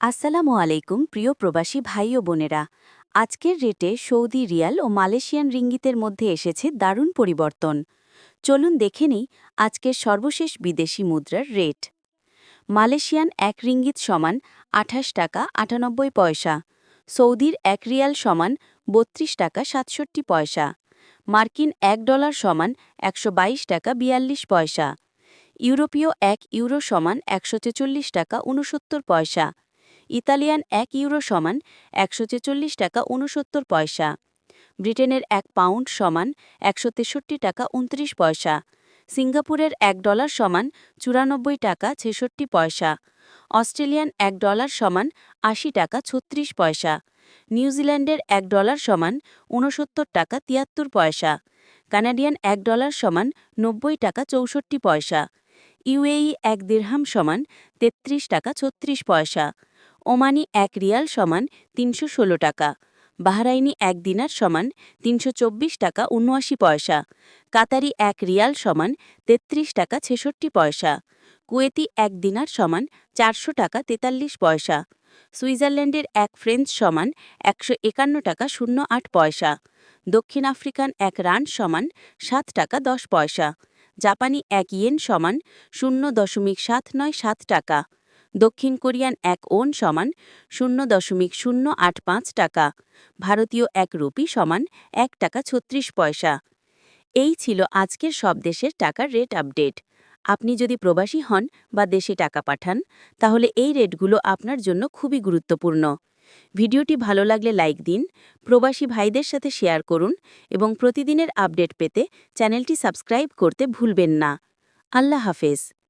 আসসালামু আলাইকুম, প্রিয় প্রবাসী ভাই ও বোনেরা। আজকের রেটে সৌদি রিয়াল ও মালয়েশিয়ান রিঙ্গিতের মধ্যে এসেছে দারুণ পরিবর্তন। চলুন দেখে নিই আজকের সর্বশেষ বিদেশি মুদ্রার রেট। মালয়েশিয়ান এক রিঙ্গিত সমান আঠাশ টাকা আটানব্বই পয়সা। সৌদির এক রিয়াল সমান বত্রিশ টাকা সাতষট্টি পয়সা। মার্কিন এক ডলার সমান একশো বাইশ টাকা বিয়াল্লিশ পয়সা। ইউরোপীয় এক ইউরো সমান একশো ছেচল্লিশ টাকা উনসত্তর পয়সা। ইতালিয়ান এক ইউরো সমান একশো ছেচল্লিশ টাকা উনসত্তর পয়সা। ব্রিটেনের এক পাউন্ড সমান একশো তেষট্টি টাকা উনত্রিশ পয়সা। সিঙ্গাপুরের এক ডলার সমান চুরানব্বই টাকা ছেষট্টি পয়সা। অস্ট্রেলিয়ান এক ডলার সমান আশি টাকা ছত্রিশ পয়সা। নিউজিল্যান্ডের এক ডলার সমান ঊনসত্তর টাকা তিয়াত্তর পয়সা। কানাডিয়ান এক ডলার সমান নব্বই টাকা চৌষট্টি পয়সা। ইউএই এক দিরহাম সমান তেত্রিশ টাকা ছত্রিশ পয়সা। ওমানি এক রিয়াল সমান তিনশো ষোলো টাকা। বাহরাইনি এক দিনার সমান তিনশো চব্বিশ টাকা উনআশি পয়সা। কাতারি এক রিয়াল সমান তেত্রিশ টাকা ছেষট্টি পয়সা। কুয়েতি এক দিনার সমান চারশো টাকা তেতাল্লিশ পয়সা। সুইজারল্যান্ডের এক ফ্রেঞ্চ সমান একশো একান্ন টাকা শূন্য আট পয়সা। দক্ষিণ আফ্রিকান এক রান সমান সাত টাকা দশ পয়সা। জাপানি এক ইয়েন সমান শূন্য দশমিক সাত নয় সাত টাকা। দক্ষিণ কোরিয়ান এক ওন সমান শূন্য দশমিক শূন্য আট পাঁচ টাকা, ভারতীয় এক রুপি সমান এক টাকা ছত্রিশ পয়সা। এই ছিল আজকের সব দেশের টাকার রেট আপডেট আপনি যদি প্রবাসী হন বা দেশে টাকা পাঠান, তাহলে এই রেটগুলো আপনার জন্য খুবই গুরুত্বপূর্ণ। ভিডিওটি ভালো লাগলে লাইক দিন, প্রবাসী ভাইদের সাথে শেয়ার করুন এবং প্রতিদিনের আপডেট পেতে চ্যানেলটি সাবস্ক্রাইব করতে ভুলবেন না। আল্লাহ হাফেজ।